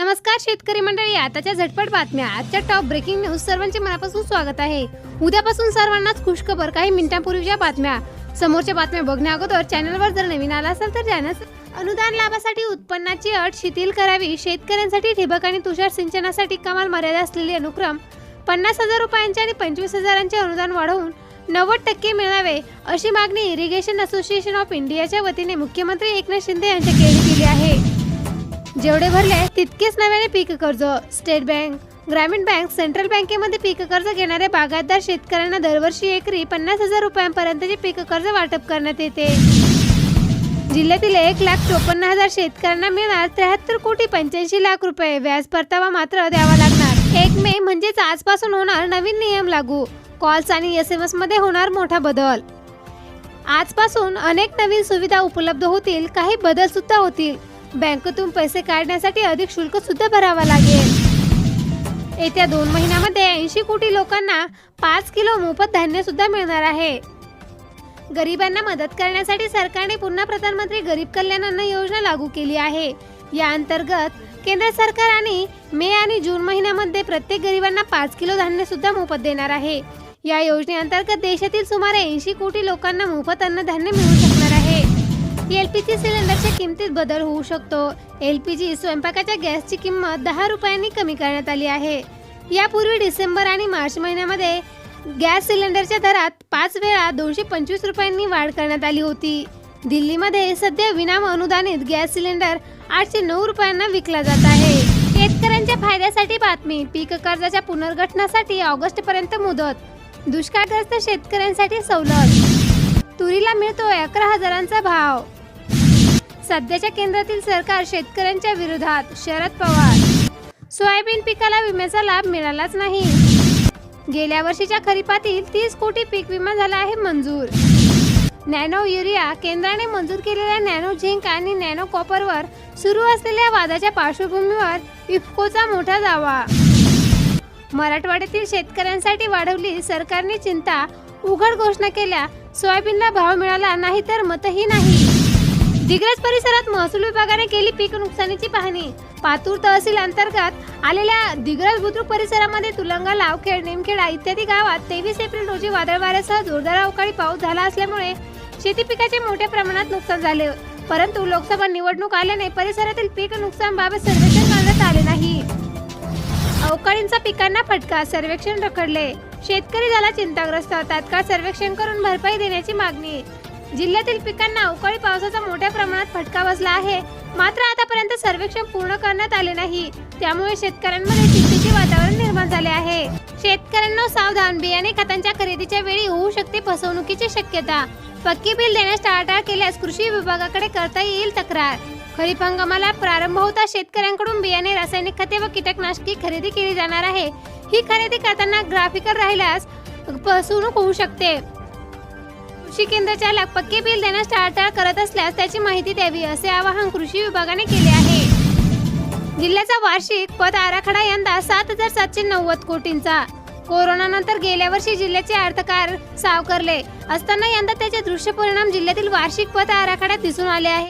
नमस्कार शेतकरी मंडळी आताच्या झटपट बातम्या. आजच्या टॉप ब्रेकिंग न्यूज सर्वांचे मनापासून स्वागत आहे. उद्यापासून सर्वांनाच खुशखबर काही मिनिटांपूर्वीच्या बातम्या. समोरच्या बातम्या बघण्या अगोदर चॅनलवर जर नवीन आला असेल तर चॅनल अनुदान लाभासाठी उत्पन्नाची अट शिथिल करावी. शेतकऱ्यांसाठी ठिबक आणि तुषार सिंचनासाठी कमाल मर्यादा असलेले अनुक्रम पन्नास हजार रुपयांचे आणि पंचवीस हजारांचे अनुदान वाढवून नव्वद टक्के मिळावे अशी मागणी इरिगेशन असोसिएशन ऑफ इंडियाच्या वतीने मुख्यमंत्री एकनाथ शिंदे यांच्या केली आहे. जेवढे भरले तितकेच नव्याने पीक कर्ज. स्टेट बँक ग्रामीण बँक सेंट्रल बँकेमध्ये पीक कर्ज घेणाऱ्या बागायतदार शेतकऱ्यांना दरवर्षी एकरी पन्नास हजार रुपयांपर्यंतचे पीक कर्ज वाटप करण्यात येते. जिल्ह्यातील एक लाख चोपन्न हजार शेतकऱ्यांना मिळणार त्र्याहत्तर कोटी पंच्याऐंशी लाख रुपये. व्याज परतावा मात्र द्यावा लागणार. एक मे म्हणजेच आजपासून होणार नवीन नियम लागू. कॉल्स आणि एस एम एसमध्ये होणार मोठा बदल. आजपासून अनेक नवीन सुविधा उपलब्ध होतील काही बदल सुद्धा होतील. बँकेतून पैसे काढण्यासाठी अधिक शुल्क सुद्धा भरावा लागेल. येत्या दोन महिन्यामध्ये ऐंशी कोटी लोकांना पाच किलो मोफत धान्य सुद्धा मिळणार आहे. गरिबांना मदत करण्यासाठी सरकारने पुन्हा प्रधानमंत्री गरीब कल्याण अन्न योजना लागू केली आहे. या अंतर्गत केंद्र सरकार आणि मे आणि जून महिन्यामध्ये प्रत्येक गरिबांना पाच किलो धान्य सुद्धा मोफत देणार आहे. या योजनेअंतर्गत देशातील सुमारे ऐंशी कोटी लोकांना मोफत अन्नधान्य मिळू शकणार आहे. एलपीजी सिलेंडरच्या किमतीत बदल होऊ शकतो. एलपीजी स्वयंपाकाच्या गॅसची किंमत दहा रुपयांनी कमी करण्यात आली आहे. यापूर्वी डिसेंबर आणि मार्च महिन्यामध्ये गॅस सिलेंडरच्या दरात पाच वेळा दोनशे पंचवीस रुपयांनी वाढ करण्यात आली होती. दिल्लीमध्ये सध्या विनाम अनुदानित गॅस सिलेंडर आठशे नऊ रुपयांना विकला जात आहे. शेतकऱ्यांच्या फायद्यासाठी बातमी पीक कर्जाच्या पुनर्गठनासाठी ऑगस्ट पर्यंत मुदत दुष्काळग्रस्त शेतकऱ्यांसाठी सवलत. तुरीला मिळतोय अकरा हजारांचा भाव. सध्याच्या केंद्रातील सरकार शेतकऱ्यांच्या विरोधात शरद पवार. सोयाबीन पिकाला विम्याचा लाभ मिळालाच नाही. गेल्या वर्षीच्या खरीपातील तीस कोटी पीक विमा झाला आहे मंजूर. नॅनो युरिया केंद्राने मंजूर केलेल्या नॅनो झिंक आणि नॅनो कॉपरवर सुरू असलेल्या वादाच्या पार्श्वभूमीवर इफ्कोचा मोठा दावा. मराठवाड्यातील शेतकऱ्यांसाठी वाढवली सरकारने चिंता उघड घोषणा केल्या सोयाबीनला भाव मिळाला नाही तर मतही नाही. दिग्रज परिसरात महसूल विभागाने केली पीक नुकसानीची पाहणी. पातूर तहसील अंतर्गत आलेल्या दिग्रज बुद्रुक परिसरामध्ये तुलंगा लावखेड नेमखेडा इत्यादी गावात तेवीस एप्रिल रोजी वादळ वाऱ्यासह जोरदार अवकाळी पाऊस झाला असल्यामुळे शेती पिकाचे मोठ्या प्रमाणात नुकसान झाले. परंतु लोकसभा निवडणूक आल्याने परिसरातील पीक नुकसान बाबत सर्वेक्षण करण्यात आले नाही. अवकाळींचा पिकांना फटका सर्वेक्षण रखडले. शेतकरी झाला चिंताग्रस्त तात्काळ सर्वेक्षण करून भरपाई देण्याची मागणी. जिल्ह्यातील पिकांना अवकाळी पावसाचा मोठ्या प्रमाणात फटका बसला आहे. मात्र आतापर्यंत सर्वेक्षण पूर्ण करण्यात आले नाही. त्यामुळे शेतकऱ्यांमध्ये चिंतेचे वातावरण निर्माण झाले आहे. शेतकऱ्यांना सावधान बियाणे खतांच्या खरेदीच्या वेळी होऊ शकते फसवणुकीची शक्यता. पक्की बिल देण्यास टाळाटाळ केल्यास कृषी विभागाकडे करता येईल तक्रार. खरीप हंगामाला प्रारंभ होता शेतकऱ्यांकडून बियाणे रासायनिक खते व कीटकनाशके खरेदी केली जाणार आहे. ही खरेदी करताना ग्राफिकल राहिल्यास फसवणूक होऊ शकते. कृषी केंद्र चालक पक्के बिल देण्यास टाळाटाळ करत असल्यास त्याची माहिती द्यावी असे आवाहन कृषी विभागाने केले आहे. जिल्ह्याचा वार्षिक पद आराखडा यंदा सात हजार सातशे नव्वद कोटींचा. कोरोनानंतर गेल्या वर्षी जिल्ह्याचे अर्थकार सावकारले असताना यंदा त्याचे दृश्य परिणाम जिल्ह्यातील वार्षिक पद आराखड्यात दिसून आले आहे.